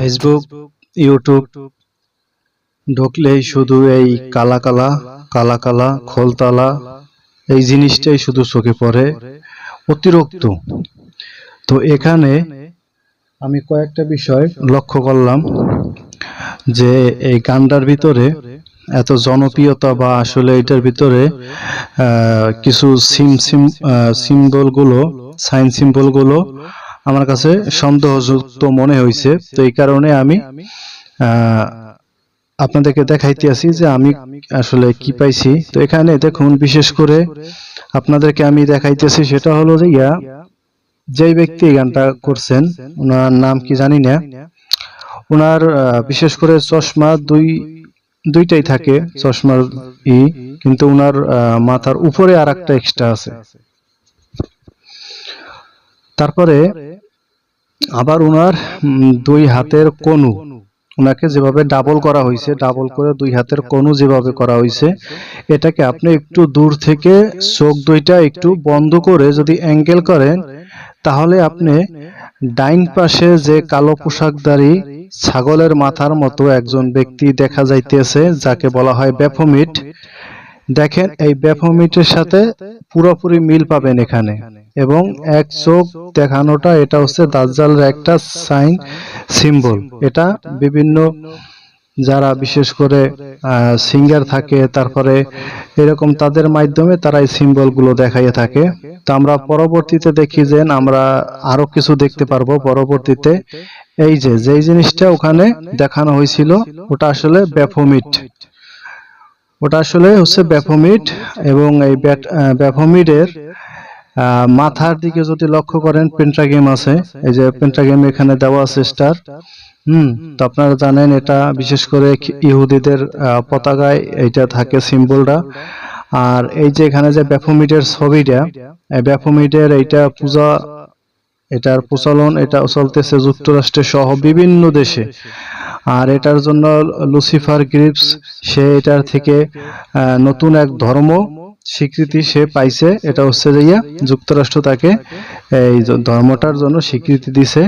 Facebook YouTube ঢুকলেই শুধু এই কালা কালা কালা কালা খোলতালা এই জিনিসটাই শুধু চোখে পড়ে অতিরিক্ত। তো এখানে আমি কয়েকটা বিষয় লক্ষ্য করলাম যে এই গানটার ভিতরে এত জনপ্রিয়তা বা আসলে এটার ভিতরে কিছু সিম সিম সিম্বলগুলো, সাইন সিম্বলগুলো আমার কাছে সন্দেহযুক্ত মনে হয়েছে তো এই কারণে আমি আপনাদেরকে দেখাইতে আছি যে আমি আসলে কি পাইছি। তো এখানে দেখুন, বিশেষ করে আপনাদেরকে আমি দেখাইতেছি সেটা হলো যে ইয়া, যেই ব্যক্তি গানটা করছেন, ওনার নাম কি জানি না। ওনার বিশেষ করে চশমা দুই, দুইটাই থাকে, চশমার ই, কিন্তু ওনার মাথার উপরে আর একটা এক্সট্রা আছে। তারপরে আবার ওনার দুই হাতের কনু। ওনাকে যেভাবে ডাবল করা হয়েছে ডাবল করে দুই হাতের কনু যেভাবে করা হয়েছে, এটাকে আপনি একটু দূর থেকে চোখ দুইটা একটু বন্ধ করে যদি অ্যাঙ্গেল করেন, তাহলে আপনি ডাইন পাশে যে কালো পোশাকধারী ছাগলের মাথার মতো একজন ব্যক্তি দেখা যাইতেছে, যাকে বলা হয় ব্যাফোমিট দেখেন, এই ব্যাফোমিটের সাথে পুরোপুরি মিল পাবেন এখানে। এবং এক চোখ দেখানোটা এটা হচ্ছে দাজ্জালের একটা সাইন সিম্বল। এটা বিভিন্ন যারা বিশেষ করে সিঙ্গার থাকে তারপরে এরকম তাদের মাধ্যমে তারা এই সিম্বলগুলো দেখাইয়ে থাকে। তো আমরা পরবর্তীতে দেখি যে আমরা আরও কিছু দেখতে পারব পরবর্তীতে। এই যে যেই জিনিসটা ওখানে দেখানো হয়েছিল ওটা আসলে ব্যাফোমিট ওটা আসলে হচ্ছে ব্যাফোমিট এবং এই আহ, মাথার দিকে যদি লক্ষ্য করেন পেন্ট্রাগেম আছে। এই যে পেন্ট্রাগেম এখানে দেওয়া আছে স্টার হুম, তো আপনারা জানেন এটা বিশেষ করে ইহুদিদের পতাকায় এটা থাকে সিম্বলটা আর এই যে এখানে যে ব্যাফোমিটের ছবিটা, এই ব্যাফোমিটের এইটা পূজা, এটার প্রচলন, এটা চলতেছে যুক্তরাষ্ট্রে সহ বিভিন্ন দেশে। আর এটার জন্য লুসিফার গ্রিপস সে এটার থেকে নতুন এক ধর্ম স্বীকৃতি সে পাইছে, এটা হচ্ছে যে ইয়া যুক্তরাষ্ট্র তাকে এই ধর্মটার জন্য স্বীকৃতি দিছে।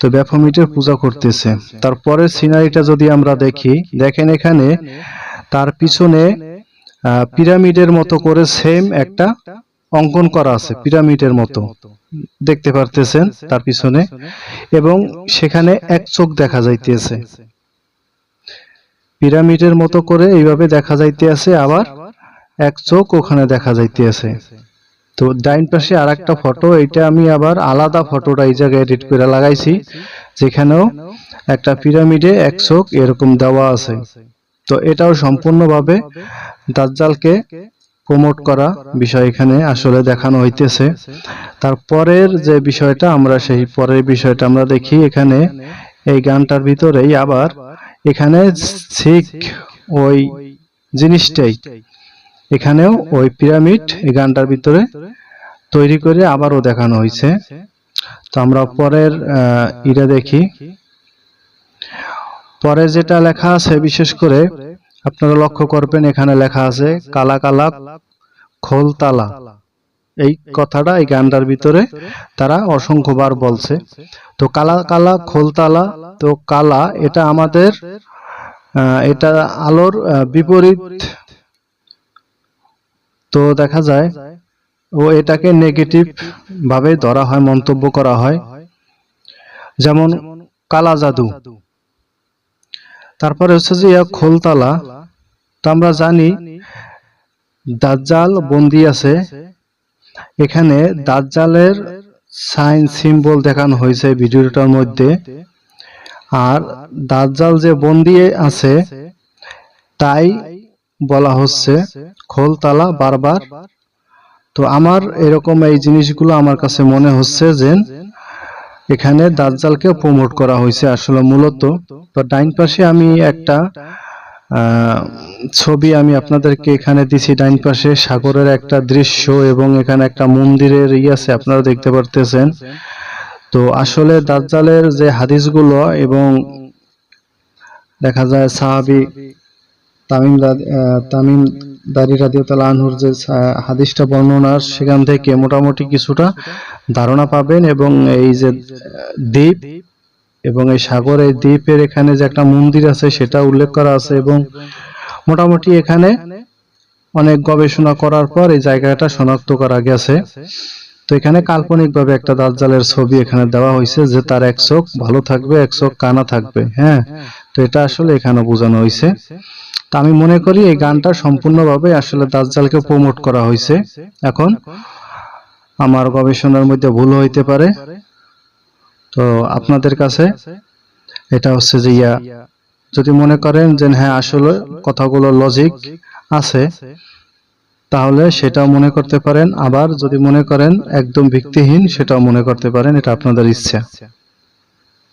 তো ব্যাফোমিটের পূজা করতেছে। তারপরে সিনারিটা যদি আমরা দেখি, দেখেন এখানে তার পিছনে পিরামিডের মতো করে সেম একটা অঙ্কন করা আছে, পিরামিডের মতো। দেখতে পারতেছেন তার পিছনে। এবং সেখানে এক চোখ দেখা যাইতেছে। পিরামিডের মতো করে এইভাবে দেখা যাইতে আছে আবার এক চোখ ওখানে দেখা যাইতেছে। তো ডাইন পাশে আর একটা ফটো, এইটা আমি আবার আলাদা ফটোটা এই জায়গায় এডিট করে লাগাইছি, যেখানেও একটা পিরামিডে এক চোখ এরকম দেওয়া আছে। তো এটাও সম্পূর্ণভাবে দাজ্জালকে প্রমোট করা বিষয় এখানে আসলে দেখানো হইতেছে। তারপরের যে বিষয়টা আমরা সেই পরের বিষয়টা আমরা দেখি, এখানে এই গানটার ভিতরেই আবার এখানে ঠিক ওই জিনিসটাই এখানেও ওই পিরামিড এই গানটার ভিতরে তৈরি করে আবারও দেখানো হয়েছে। তো আমরা পরের ইটা দেখি। পরে যেটা লেখা আছে বিশেষ করে আপনারা লক্ষ্য করবেন এখানে লেখা আছে কালা কালা খোলতালা এই কথাটা এই গানটার ভিতরে তারা অসংখ্যবার বলছে। তো কালা কালা খোলতালা তো কালা এটা আমাদের এটা আলোর বিপরীত তো দেখা যায়, ও এটাকে নেগেটিভ ভাবে ধরা হয়, মন্তব্য করা হয়। যেমন, কালা জাদু। তারপরে হচ্ছে যে, ইয়া খোলতালা। তো আমরা জানি, দাজ্জাল বন্দি আছে। এখানে দাজ্জালের সাইন সিম্বল দেখানো হয়েছে ভিডিওটার মধ্যে। আর দাজ্জাল যে বন্দি আছে, তাই বলা হচ্ছে খোলতালা বারবার। তো আমার এরকম এই জিনিসগুলো আমার কাছে মনে হচ্ছে যে এখানে দাজ্জালকে প্রমোট করা হয়েছে আসলে মূলত। তো ডাইন পাশে আমি একটা ছবি আমি আপনাদেরকে এখানে দিছি। ডাইন পাশে সাগরের একটা দৃশ্য এবং এখানে একটা মন্দিরের ই আছে, আপনারা দেখতে পারতেছেন। তো আসলে দাজ্জালের যে হাদিসগুলো এবং দেখা যায় সাহাবি তামিম তামিম দারি রাদিয়াল্লাহু আনহুর যে হাদিসটা বর্ণনা, সেখান থেকে মোটামুটি কিছুটা ধারণা পাবেন এবং এই যে দ্বীপ এবং এই সাগর দ্বীপের এখানে যে একটা মন্দির আছে, সেটা উল্লেখ করা আছে এবং মোটামুটি এখানে অনেক গবেষণা করার পর এই জায়গাটা শনাক্ত করা গেছে। তো এখানে কাল্পনিকভাবে একটা দাজ্জালের ছবি এখানে দেওয়া হয়েছে যে তার এক চোখ ভালো থাকবে, এক চোখ কানা থাকবে হ্যাঁ? তো এটা আসলে এখানে বোঝানো হয়েছে। তা আমি মনে করি এই গানটা সম্পূর্ণভাবে আসলে দাজ্জালকে প্রমোট করা হয়েছে। এখন আমার গবেষণার মধ্যে ভুল হইতে পারে। তো আপনাদের কাছে এটা হচ্ছে যে ইয়া। যদি মনে করেন যে হ্যাঁ আসলে কথাগুলো লজিক আছে, তাহলে সেটাও মনে করতে পারেন। আবার যদি মনে করেন একদম ভিত্তিহীন, সেটাও মনে করতে পারেন। এটা আপনাদের ইচ্ছা।